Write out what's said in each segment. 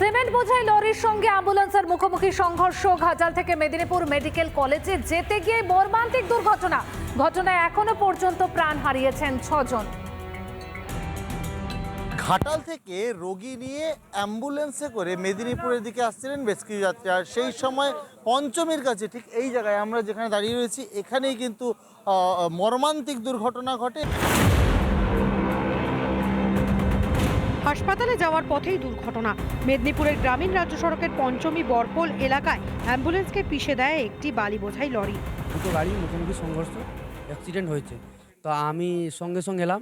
Cement বোঝাই লরির সঙ্গে অ্যাম্বুলেন্সের মুখোমুখি সংঘর্ষ। ঘাটাল থেকে মেদিনীপুর মেডিকেল কলেজে যেতে গিয়ে মর্মান্তিক দুর্ঘটনা। ঘটনায় এখনও পর্যন্ত প্রাণ হারিয়েছেন ছজন। ঘাটাল থেকে রোগী নিয়ে অ্যাম্বুলেন্সে করে মেদিনীপুরের দিকে আসছিলেন কিছু যাত্রী। আর সেই সময় পঞ্চমীর কাছে ঠিক এই জায়গায় আমরা যেখানে দাঁড়িয়ে রয়েছি, এখানেই কিন্তু মর্মান্তিক দুর্ঘটনা ঘটে। হাসপাতালে যাওয়ার পথেই দুর্ঘটনা। মেদিনীপুরের গ্রামীণ রাজ্য সড়কের পঞ্চমী বরপোল এলাকায় অ্যাম্বুলেন্সকে পিষে দেয় একটি বালি বোঝাই লরি। দুটো গাড়ি মুখোমুখি সংঘর্ষ, অ্যাক্সিডেন্ট হয়েছে। তো আমি সঙ্গে সঙ্গে এলাম,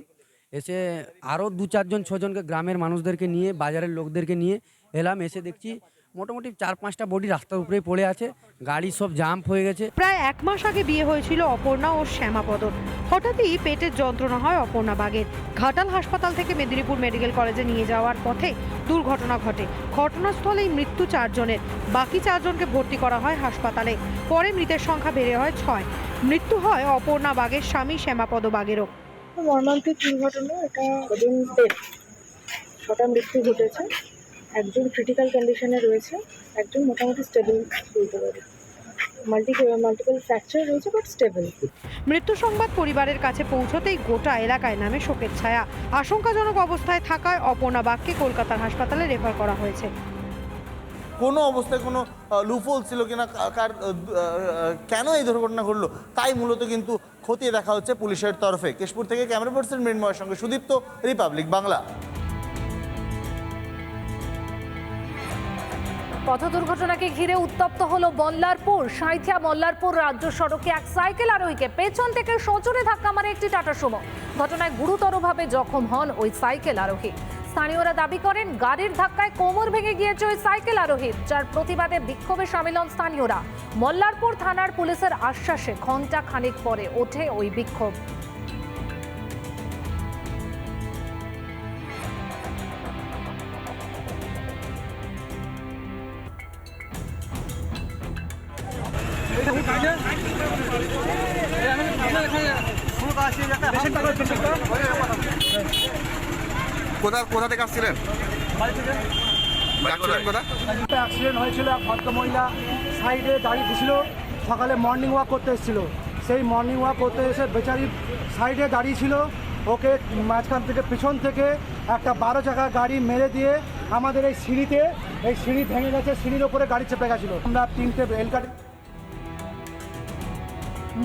এসে আরও দু চারজন, ছজনকে গ্রামের মানুষদেরকে নিয়ে, বাজারের লোকদেরকে নিয়ে এলাম, এসে দেখছি মোটামুটি চার পাঁচটা বডি রাস্তার উপরেই পড়ে আছে। গাড়ি সব জাম্প হয়ে গেছে। প্রায় এক মাস আগে বিয়ে হয়েছিল অপর্ণা ও শ্যামাপদ। হঠাৎই পেটের যন্ত্রণা হয় অপর্ণা বাগের। ঘাটাল হাসপাতাল থেকে মেদিনীপুর মেডিকেল কলেজে নিয়ে যাওয়ার পথে দুর্ঘটনা ঘটে। ঘটনাস্থলেই মৃত্যু চারজনের। বাকি চারজনকে ভর্তি করা হয় হাসপাতালে। পরে মৃতের সংখ্যা বেড়ে হয় ছয়। মৃত্যু হয় অপর্ণা বাগের স্বামী শ্যামাপদ বাগেরও। মর্মান্তিক দুর্ঘটনা এটা ছটা মৃত্যু ঘটেছে। একজন ক্রিটিক্যাল কন্ডিশনে রয়েছে একজন মোটামুটি স্টেবল বলতে পারি। মাল্টিপল ফ্র্যাকচার রয়েছে বাট স্টেবল মৃত্যু সংবাদ পরিবারের কাছে পৌঁছতেই গোটা এলাকায় নামে শোকের ছায়া। আশঙ্কাজনক অবস্থায় থাকায় অপর্ণা বাগকে কলকাতার হাসপাতালে রেফার করা হয়েছে। কোনো অবস্থায় কোনো লুফল ছিল কিনা কার কেন এই দুর্ঘটনা ঘটলো তাই মূলত কিন্তু খতিয়ে দেখা হচ্ছে পুলিশের তরফে। কেশপুর থেকে ক্যামেরা পার্সন মৃন্ময়ের সঙ্গে সুদীপ্ত রিপাবলিক বাংলা। পথ দুর্ঘটনাকে ঘিরে উত্তপ্ত হলো মল্লারপুর। সাঁইথিয়া মল্লারপুর রাজ্য সড়কে এক সাইকেল আরোহীকে পেছন থেকে সজোরে ধাক্কা মারে একটি টাটা সুমো। ঘটনায় গুরুতরভাবে জখম হন ওই সাইকেল আরোহী। স্থানীয়রা দাবি করেন, গাড়ির ধাক্কায় কোমর ভেঙে গিয়েছে ওই সাইকেল আরোহীর, যার প্রতিবাদে বিক্ষোভে সামিল হন স্থানীয়রা। মল্লারপুর থানার পুলিশের আশ্বাসে ঘণ্টা খানিক পরে ওঠে ওই বিক্ষোভ। কোথা কোথা থেকে আসছিলেন? একটা অ্যাক্সিডেন্ট হয়েছিল এক ভদ্রমহিলা সাইডে দাঁড়িয়ে দিয়েছিল সকালে মর্নিং ওয়াক করতে এসেছিল। সেই মর্নিং ওয়াক করতে এসে বেচারি সাইডে দাঁড়িয়েছিল। ওকে মাঝখান থেকে পিছন থেকে একটা বারো চাকা গাড়ি মেরে দিয়ে আমাদের এই সিঁড়িতে এই সিঁড়ি ভেঙে গেছে সিঁড়ির ওপরে গাড়ি চেপে গেছিল। আমরা তিনটে এলকাটি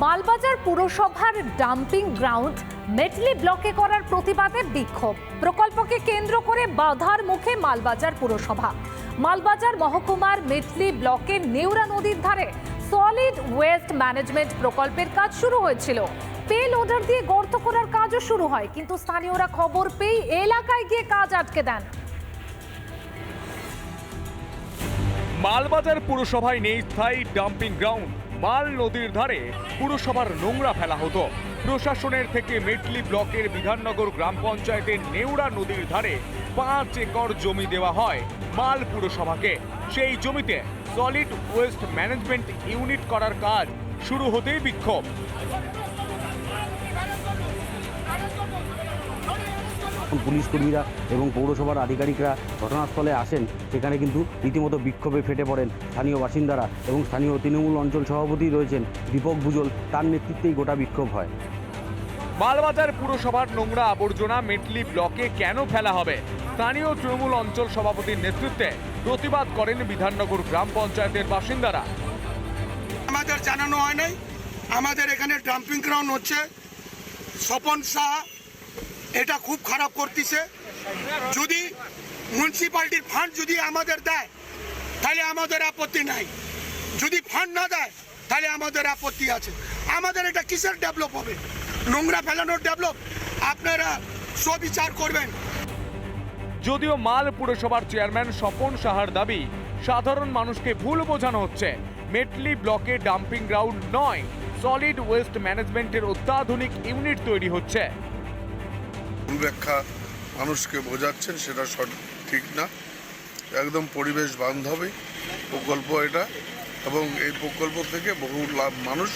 মালবাজার পুরসভার ডাম্পিং গ্রাউন্ড মেটলি ব্লকে করার প্রতিবাদে বিক্ষোভ। প্রকল্পকে কেন্দ্র করে বাধার মুখে মালবাজার পুরসভা। মালবাজার মহকুমার মেটলি ব্লকের নেউরা নদীর ধারে সলিড ওয়েস্ট ম্যানেজমেন্ট প্রকল্পের কাজ শুরু হয়েছিল। পে লোডার দিয়ে গর্ত করার কাজও শুরু হয়, কিন্তু স্থানীয়রা খবর পেয়ে এলাকায় গিয়ে কাজ আটকে দেন। মালবাজার পুরসভায় নেই স্থায়ী ডাম্পিং গ্রাউন্ড। মাল নদীর ধারে পুরসভার নোংরা ফেলা হতো। প্রশাসনের থেকে মেটলি ব্লকের বিধাননগর গ্রাম পঞ্চায়েতের নেউড়া নদীর ধারে পাঁচ একর জমি দেওয়া হয় মাল পুরসভাকে। সেই জমিতে সলিড ওয়েস্ট ম্যানেজমেন্ট ইউনিট করার কাজ শুরু হতেই বিক্ষোভ। পুলিশ কর্মীরা এবং পৌরসভার আধিকারিকরা ঘটনাস্থলে আসেন। সেখানে কিন্তু রীতিমতো বিক্ষোভে ফেটে পড়েন স্থানীয় বাসিন্দারা এবং স্থানীয় তৃণমূল অঞ্চল সভাপতি রয়েছেন দীপক বুজল তার নেতৃত্বেই গোটা বিক্ষোভ হয়। মালবাজার পুরসভার নোংরা আবর্জনা মেটলি ব্লকে কেন ফেলা হবে? স্থানীয় তৃণমূল অঞ্চল সভাপতির নেতৃত্বে প্রতিবাদ করেন বিধাননগর গ্রাম পঞ্চায়েতের বাসিন্দারা। আমাদের জানানো হয় নাই। আমাদের এখানে ডাম্পিং গ্রাউন্ড হচ্ছে। স্বপন শাহ এটা খুব খারাপ করতেছে। যদি মিউনিসিপালিটির ফান্ড যদি আমাদের দেয় তাহলে আমাদের আপত্তি নাই। যদি ফান্ড না দেয় তাহলে আমাদের আপত্তি আছে। আমাদের এটা কিসের ডেভেলপ হবে? নোংরা ফেলানোর ডেভেলপ আপনারা সুবিচার করবেন। যদিও মাল পুরসভার চেয়ারম্যান স্বপন সাহার দাবি সাধারণ মানুষকে ভুল বোঝানো হচ্ছে। মেটলি ব্লকে ডাম্পিং গ্রাউন্ড নয় সলিড ওয়েস্ট ম্যানেজমেন্টের অত্যাধুনিক ইউনিট তৈরি হচ্ছে। ব্যাখ্যা মানুষকে বোঝাচ্ছেন সেটা ঠিক না। একদম পরিবেশ বান্ধবই প্রকল্প এটা এবং এই প্রকল্প থেকে বহু লাভ মানুষ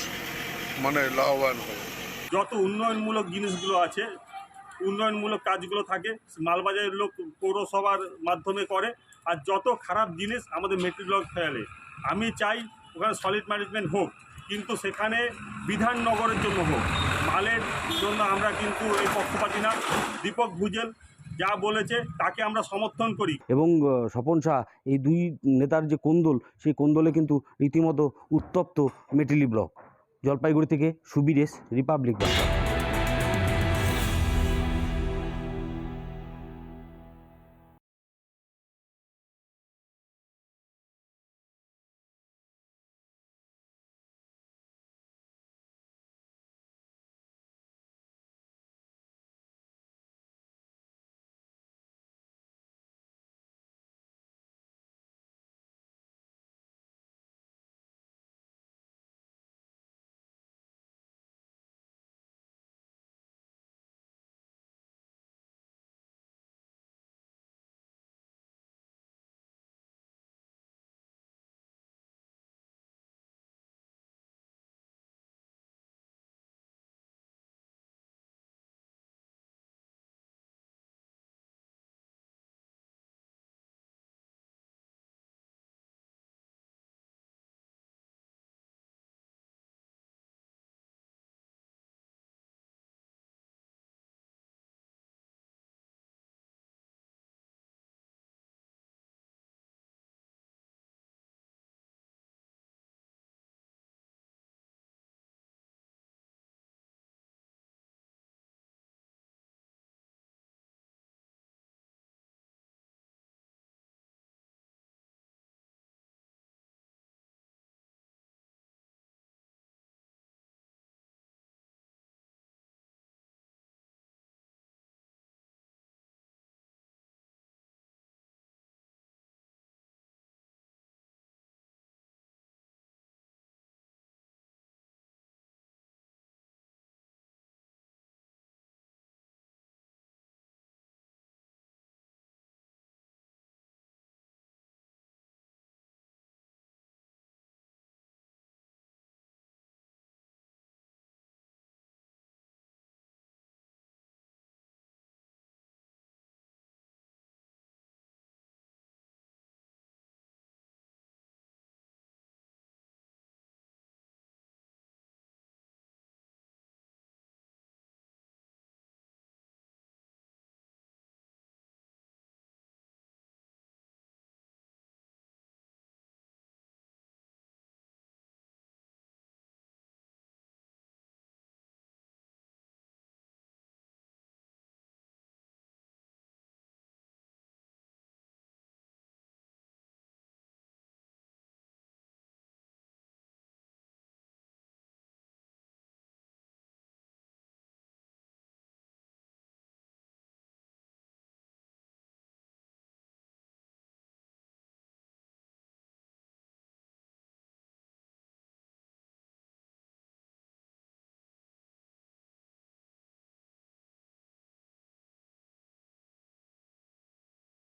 মানে লাভবান হবে যত উন্নয়নমূলক জিনিসগুলো আছে, উন্নয়নমূলক কাজগুলো থাকে, মালবাজারের লোক পৌরসভার মাধ্যমে করে, আর যত খারাপ জিনিস আমাদের মেট্রিক ফেলে। আমি চাই ওখানে সলিড ম্যানেজমেন্ট হোক, কিন্তু সেখানে বিধাননগরের জন্য হোক। মালের জন্য আমরা কিন্তু এই পক্ষপাতি না। দীপক ভুজেল যা বলেছে, তাকে আমরা সমর্থন করি। এবং স্বপন শাহ, এই দুই নেতার যে কোন্দল, সেই কোন্দলে কিন্তু রীতিমতো উত্তপ্ত মেটিলি ব্লক। জলপাইগুড়ি থেকে সুবিরেশ, রিপাবলিক বার্তা